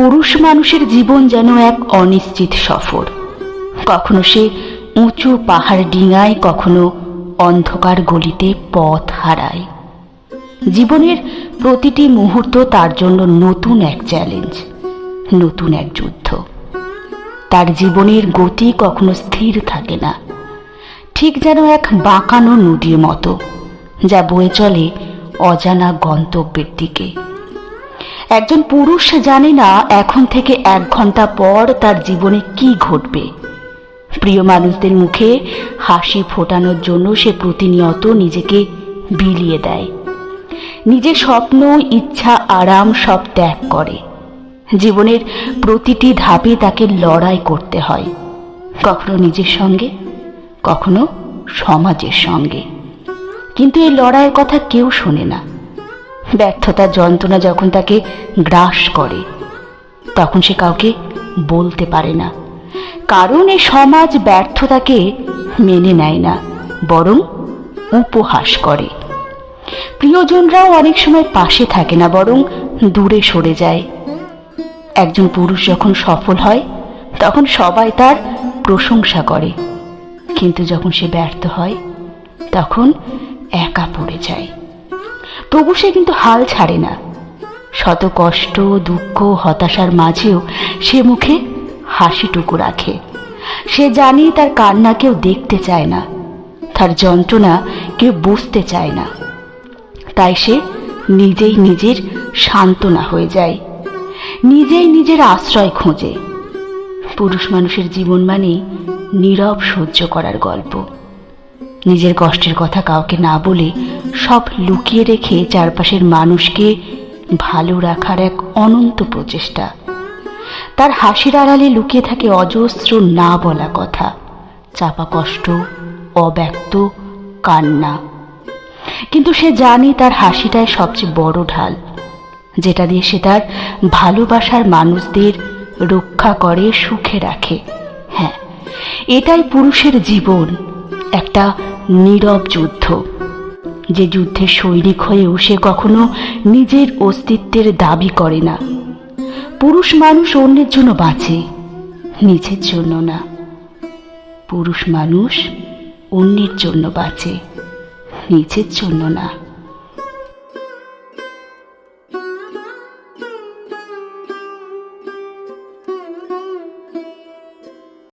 পুরুষ মানুষের জীবন যেন এক অনিশ্চিত সফর। কখনো সে উঁচু পাহাড় ডিঙায়, কখনো অন্ধকার গলিতে পথ হারায়। জীবনের প্রতিটি মুহূর্ত তার জন্য নতুন এক চ্যালেঞ্জ নতুন এক যুদ্ধ। তার জীবনের গতি কখনো স্থির থাকে না, ঠিক যেন এক বাঁকানো নদীর মতো, যা বয়ে চলে অজানা গন্তব্যের দিকে। একজন পুরুষ জানে না এখন থেকে এক ঘণ্টা পর তার জীবনে কি ঘটবে। প্রিয় মানুষদের মুখে হাসি ফোটানোর জন্য সে প্রতিনিয়ত নিজেকে বিলিয়ে দেয়। নিজের স্বপ্ন, ইচ্ছা, আরাম সব ত্যাগ করে। জীবনের প্রতিটি ধাপে তাকে লড়াই করতে হয়। কখনো নিজের সঙ্গে, কখনো সমাজের সঙ্গে। কিন্তু এই লড়াইয়ের কথা কেউ শোনে না। ব্যর্থতার যন্ত্রণা যখন তাকে গ্রাস করে, তখন সে কাউকে বলতে পারে না। কারণ এ সমাজ ব্যর্থতাকে মেনে নেয় না, বরং উপহাস করে। প্রিয়জনরাও অনেক সময় পাশে থাকে না, বরং দূরে সরে যায়। একজন পুরুষ যখন সফল হয়, তখন সবাই তার প্রশংসা করে। কিন্তু যখন সে ব্যর্থ হয়, তখন একা পড়ে যায়। তবু সে কিন্তু হাল ছাড়ে না। শত কষ্ট, দুঃখ, হতাশার মাঝেও সে মুখে হাসিটুকু রাখে। সে জানে তার কান্না কেউ দেখতে চায় না, তার যন্ত্রণা কেউ বুঝতে চায় না। তাই সে নিজেই নিজের সান্ত্বনা হয়ে যায়, নিজেই নিজের আশ্রয় খোঁজে। পুরুষ মানুষের জীবন মানেই নীরব সহ্য করার গল্প। নিজের কষ্টের কথা কাউকে না বলে সব লুকিয়ে রেখে চারপাশের মানুষকে ভালো রাখার এক অনন্ত প্রচেষ্টা। তার হাসির আড়ালে লুকিয়ে থাকে অজস্র না বলা কথা, চাপা কষ্ট, অব্যক্ত কান্না। কিন্তু সে জানে তার হাসিটাই সবচেয়ে বড় ঢাল, যেটা দিয়ে সে তার ভালোবাসার মানুষদের রক্ষা করে, সুখে রাখে। হ্যাঁ এটাই পুরুষের জীবন। একটা নীরব যুদ্ধ, যে যুদ্ধের সৈনিক হয়েও সে কখনো নিজের অস্তিত্বের দাবি করে না। পুরুষ মানুষ অন্যের জন্য বাঁচে, নিজের জন্য না। পুরুষ মানুষ অন্যের জন্য বাঁচে, নিজের জন্য না।